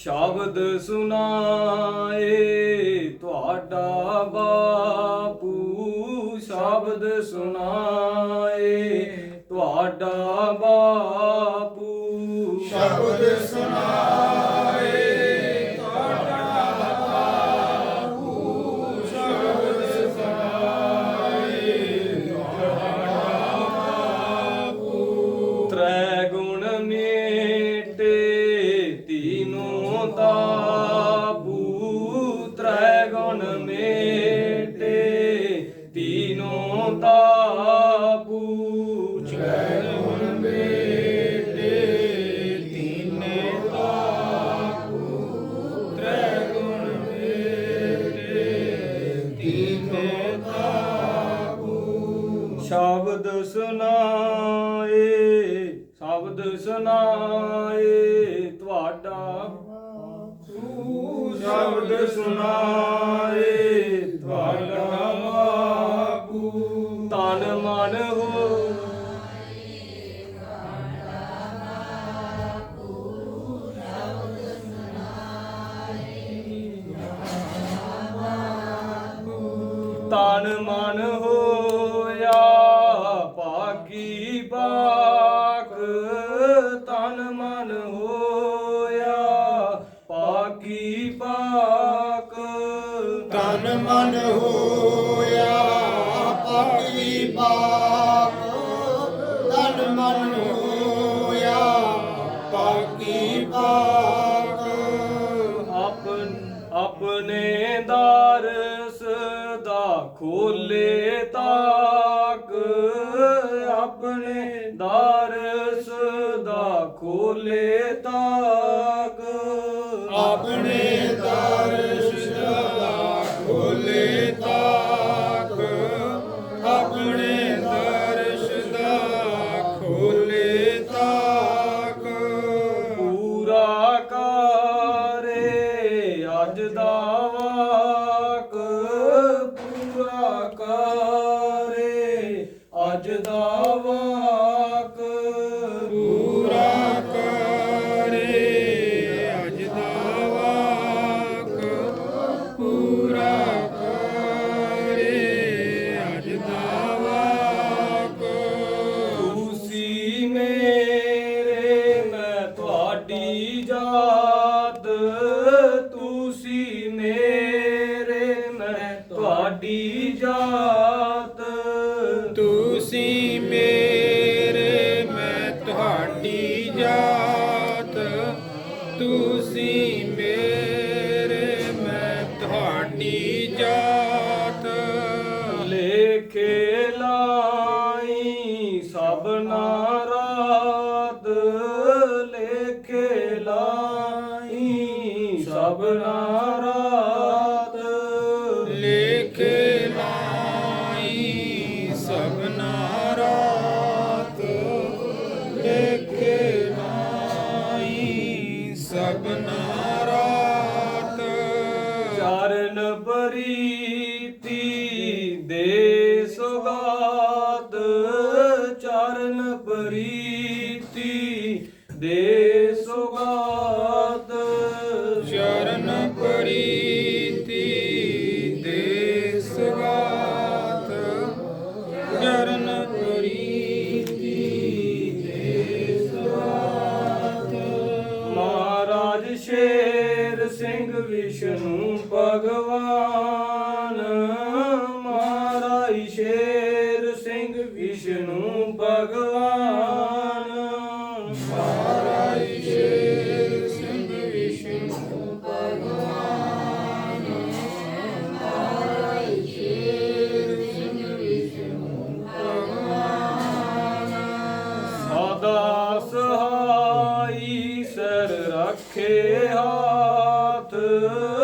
ਸ਼ਬਦ ਸੁਨਾਏ ਤੁਹਾਡਾ ਬਾਪੂ ਸ਼ਬਦ ਸੁਣਾਏ ਤੁਹਾਡਾ ਬਾਪੂ ਸ਼ਬਦ ਸੁਨਾਏ ਮੇਟੇ? ਤੀਨੋਂ ਤਾਪੂ ਗੁਣ ਮੇਟੇ? ਤੀਨੇ ਤਾਪੂ ਤ੍ਰੈ ਗੁਣ ਮੇਟੇ? ਤੀਨੇ ਤਾਪੂ ਸ਼ਬਦ ਸੁਨਾਏ ਸ਼ਬਦ ਸੁਨਾਏ ਸ਼ਬਦ ਸੁਨਾਏ ਤੁਹਾਡਾ ਬਾਪੂ ਤਨ ਮਨ ਹੋ। ਤਨ ਮਨ ਹੋਇਆ ਮਨ ਹੋਇਆ ਪਾਕੀ ਪਾਪ। ਤਨ ਮਨ ਹੋਇਆ ਪਾਕੀ ਪਾਪ। ਆਪਨ ਆਪਣੇ ਦਰਸ ਦਾ ਖੋਲੇ ਤਾਕ। ਆਪਣੇ ਅੱਜ ਦਾ ਤੁਹਾਡੀ ਜਾਤ। ਤੁਸੀਂ ਮੇਰੇ ਮੈਂ ਤੁਹਾਡੀ ਜਾਤ। ਤੁਸੀਂ ਮੇਰੇ ਮੈਂ ਤੁਹਾਡੀ ਜਾਤ। ਲੇਖੇ ਲਾਈ ਸਭਨਾ ਰਾਤ ਲੇਖੇ ਲਾਈ ਸਭਨਾ ਰਾਤ ਰਾਤ ਲੇਖੇ ਲਾਈ ਸਭਨਾ ਰਾਤ ਚਰਨ ਪਰੀਤੀ ਦੇ ਸੁਗਾਤ ਚਰਨ ਪਰੀਤੀ ਦੇ ਵਿਸ਼ਨੂੰ ਭਗਵਾਨ ਮਹਾਰਾਜ ਸ਼ੇਰ ਸਿੰਘ ਵਿਸ਼ਨੂੰ ਭਗਵਾਨ। ਮਹਾਰਾਜ ਸ਼ੇਰ ਸਿੰਘ ਵਿਸ਼ਨੂੰ ਭਗਵਾਨ ਮਹਾਰਾਜ ਸ਼ੇਰ ਸਿੰਘ ਵਿਸ਼ਨੂੰ ਭਗਵਾਨ। ਸਦਾ ਸਹਾਈ ਸਰ ਰੱਖੇ ਹਾਥ ਸਦਾ